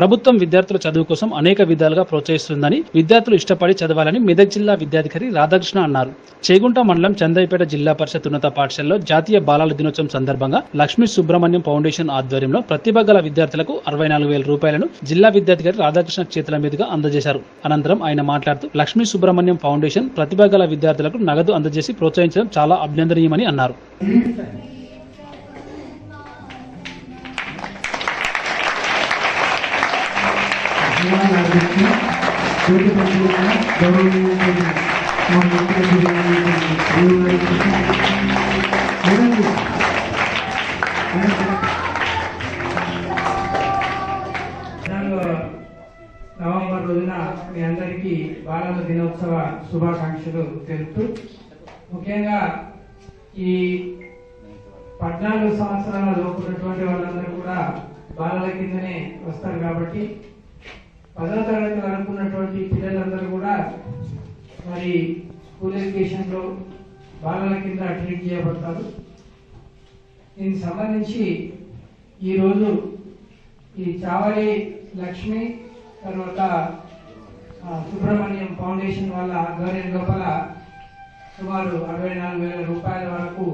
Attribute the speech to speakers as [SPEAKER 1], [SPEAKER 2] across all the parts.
[SPEAKER 1] ప్రభుత్వం విద్యార్థుల చదువు కోసం అనేక విధాలుగా ప్రోత్సహిస్తుందని విద్యార్థులు ఇష్టపడి చదవాలని మెదక్ జిల్లా విద్యాధికారి రాధాకృష్ణ అన్నారు. చేగుంట మండలం చందైపేట జిల్లా పరిషత్ ఉన్నత పాఠశాలలో జాతీయ బాలల దినోత్సవం సందర్భంగా లక్ష్మీ సుబ్రహ్మణ్యం ఫౌండేషన్ ఆధ్వర్యంలో ప్రతిభ గల విద్యార్థులకు అరవై నాలుగు వేల రూపాయలను జిల్లా విద్యాధికారి రాధాకృష్ణ చేతుల మీదుగా అందజేశారు. అనంతరం ఆయన మాట్లాడుతూ లక్ష్మీ సుబ్రహ్మణ్యం ఫౌండేషన్ ప్రతిభ గల విద్యార్థులకు నగదు అందజేసి ప్రోత్సహించడం చాలా అభినందనీయమని అన్నారు.
[SPEAKER 2] పద్నాలుగవ నవంబర్ రోజున మీ అందరికీ బాలల దినోత్సవ శుభాకాంక్షలు తెలుపుతూ ముఖ్యంగా ఈ పద్నాలుగు సంవత్సరాల లోపు ఉన్నటువంటి వాళ్ళందరూ కూడా బాలల కిందనే వస్తారు కాబట్టి పదవ తరగతి అనుకున్నటువంటి పిల్లలందరూ కూడా మరి స్కూల్ ఎడ్యుకేషన్లో బాలల కింద ట్రీట్ చేయబడతారు. దీనికి సంబంధించి ఈరోజు ఈ చావలి లక్ష్మి తర్వాత సుబ్రహ్మణ్యం ఫౌండేషన్ వాళ్ళ ఆధ్వర్యం లోపల సుమారు అరవై నాలుగు వేల రూపాయల వరకు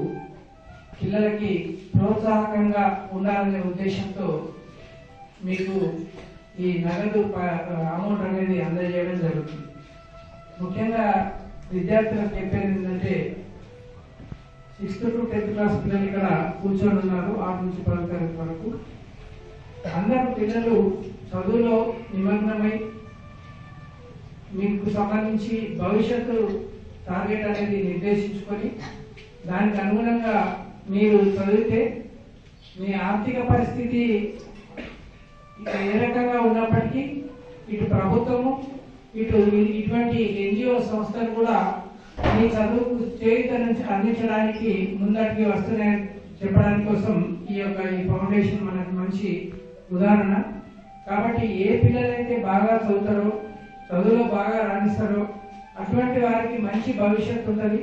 [SPEAKER 2] పిల్లలకి ప్రోత్సాహకంగా ఉండాలనే ఉద్దేశంతో మీకు ఈ నగదు అమౌంట్ అనేది అందజేయడం జరుగుతుంది. ముఖ్యంగా విద్యార్థులకు చెప్పేది ఏంటంటే సిక్స్త్ టు టెన్త్ క్లాస్ పిల్లలు ఇక్కడ కూర్చొని ఉన్నారు ఆరు నుంచి పదో తరగతి వరకు. అందరు పిల్లలు చదువులో నిమగ్నమై మీకు సంబంధించి భవిష్యత్తు టార్గెట్ అనేది నిర్దేశించుకొని దానికి అనుగుణంగా మీరు చదివితే మీ ఆర్థిక పరిస్థితి ఏ రకంగా ఉన్నప్పటికీ ఇటు ప్రభుత్వము ఇటు ఇటువంటి ఎన్జిఓ సంస్థలు కూడా ఈ చదువుకు చేయుత నుంచి అందించడానికి ముందటికి వస్తున్నాయని చెప్పడానికి కోసం ఈ యొక్క ఈ ఫౌండేషన్ మనకు మంచి ఉదాహరణ. కాబట్టి ఏ పిల్లలైతే బాగా చదువుతారో చదువులో బాగా రాణిస్తారో అటువంటి వారికి మంచి భవిష్యత్తు ఉంటుంది.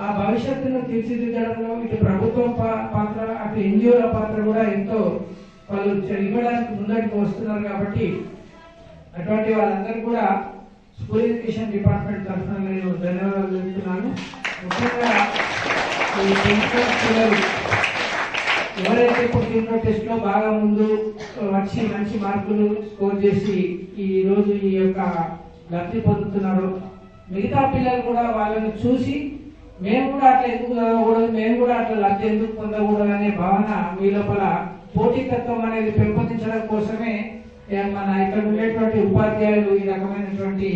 [SPEAKER 2] ఆ భవిష్యత్తును తీర్చిదిద్దడంలో ఇటు ప్రభుత్వం పాత్ర అటు ఎన్జిఓల పాత్ర కూడా ఎంతో వాళ్ళు చ- ఇవ్వడానికి వస్తున్నారు కాబట్టి అటువంటి వాళ్ళందరూ కూడా స్కూల్ ఎడ్యుకేషన్ డిపార్ట్మెంట్ తరఫున నేను ధన్యవాదాలు తెలుపుతున్నాను. ముఖ్యంగా ఈ పిల్లలు ఎవరైతే ఇప్పుడు టెస్ట్లో బాగా ముందు వచ్చి మంచి మార్కులు స్కోర్ చేసి ఈ రోజు ఈ యొక్క లబ్ధి పొందుతున్నారు మిగతా పిల్లలు కూడా వాళ్ళని చూసి మేము కూడా అట్లా ఎందుకు చదవకూడదు మేము కూడా అట్లా లబ్ధి ఎందుకు పొందకూడదు అనే భావన మీ లోపల పోటీతత్వం అనేది పెంపొందించడం కోసమే మన ఇక్కడ ఉండేటువంటి ఉపాధ్యాయులు ఈ రకమైనటువంటి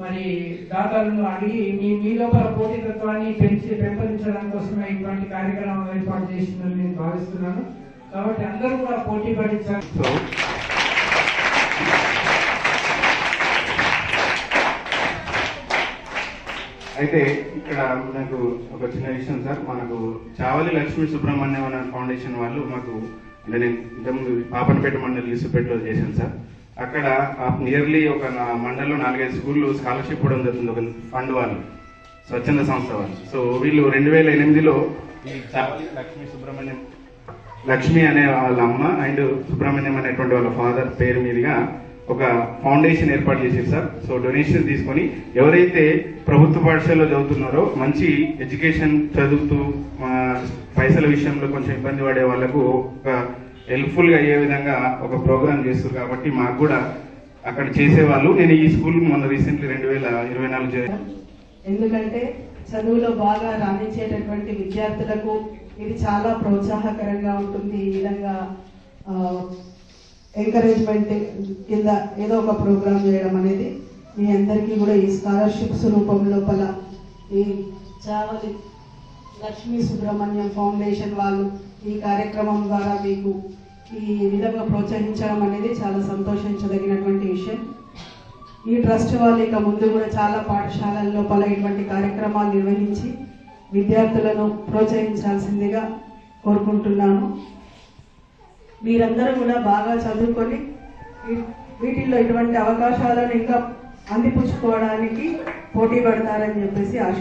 [SPEAKER 2] మరి దాతలను అడిగి మీ మీ లోపల పోటీతత్వాన్ని పెంచి పెంపొందించడం కోసమే ఇటువంటి కార్యక్రమం ఏర్పాటు చేసిందని నేను భావిస్తున్నాను. కాబట్టి అందరూ కూడా పోటీ
[SPEAKER 3] పడించారు అయితే ఇక్కడ నాకు ఒక చిన్న విషయం సార్. మనకు చావలి లక్ష్మీ సుబ్రహ్మణ్యం అనే ఫౌండేషన్ వాళ్ళు మాకు అంటే నేను ఇంతకుముందు పాపనపేట మండలి యూసుపేటలో చేశాను సార్. అక్కడ నియర్లీ ఒక నా- నాలుగైదు స్కూళ్ళు స్కాలర్షిప్ ఇవ్వడం జరుగుతుంది ఒక ఫండ్ వాళ్ళు స్వచ్ఛంద సంస్థ వాళ్ళు. సో వీళ్ళు రెండు వేల ఎనిమిదిలో లక్ష్మీ సుబ్రహ్మణ్యం లక్ష్మి అనే వాళ్ళ అమ్మ అండ్ సుబ్రహ్మణ్యం అనేటువంటి వాళ్ళ ఫాదర్ పేరు మీదుగా ఒక ఫౌండేషన్ ఏర్పాటు చేశారు సార్. సో డొనేషన్ తీసుకొని ఎవరైతే ప్రభుత్వ పాఠశాలలో చదువుతున్నారో మంచి ఎడ్యుకేషన్ చదువుతూ పైసల విషయంలో కొంచెం ఇబ్బంది పడే వాళ్ళకు ఒక హెల్ప్ఫుల్గా అయ్యే విధంగా ఒక ప్రోగ్రామ్ చేస్తారు కాబట్టి మాకు కూడా అక్కడ చేసేవాళ్ళు. నేను ఈ స్కూల్ మొన్న రీసెంట్లీ రెండు వేల ఇరవై నాలుగు
[SPEAKER 4] ఎందుకంటే చదువులో బాగా రాణించేటటువంటి విద్యార్థులకు ఇది చాలా ప్రోత్సాహకరంగా ఉంటుంది ఈ విధంగా ఎంకరేజ్మెంట్ కింద ఏదో ఒక ప్రోగ్రామ్ చేయడం అనేది మీ అందరికీ కూడా ఈ స్కాలర్షిప్స్ రూపం లోపల ఈ చావలి లక్ష్మీ సుబ్రహ్మణ్యం ఫౌండేషన్ వాళ్ళు ఈ కార్యక్రమం ద్వారా మీకు ఈ విధంగా ప్రోత్సహించడం అనేది చాలా సంతోషించదగినటువంటి విషయం. ఈ ట్రస్ట్ వాళ్ళు ఇక ముందు కూడా చాలా పాఠశాలల్లో పలు ఇటువంటి కార్యక్రమాలు నిర్వహించి విద్యార్థులను ప్రోత్సహించాల్సిందిగా కోరుకుంటున్నాను. మీరందరూ కూడా బాగా చదువుకొని వీటిల్లో ఇటువంటి అవకాశాలను ఇంకా అందిపుచ్చుకోవడానికి పోటీ పడతారని చెప్పేసి ఆశ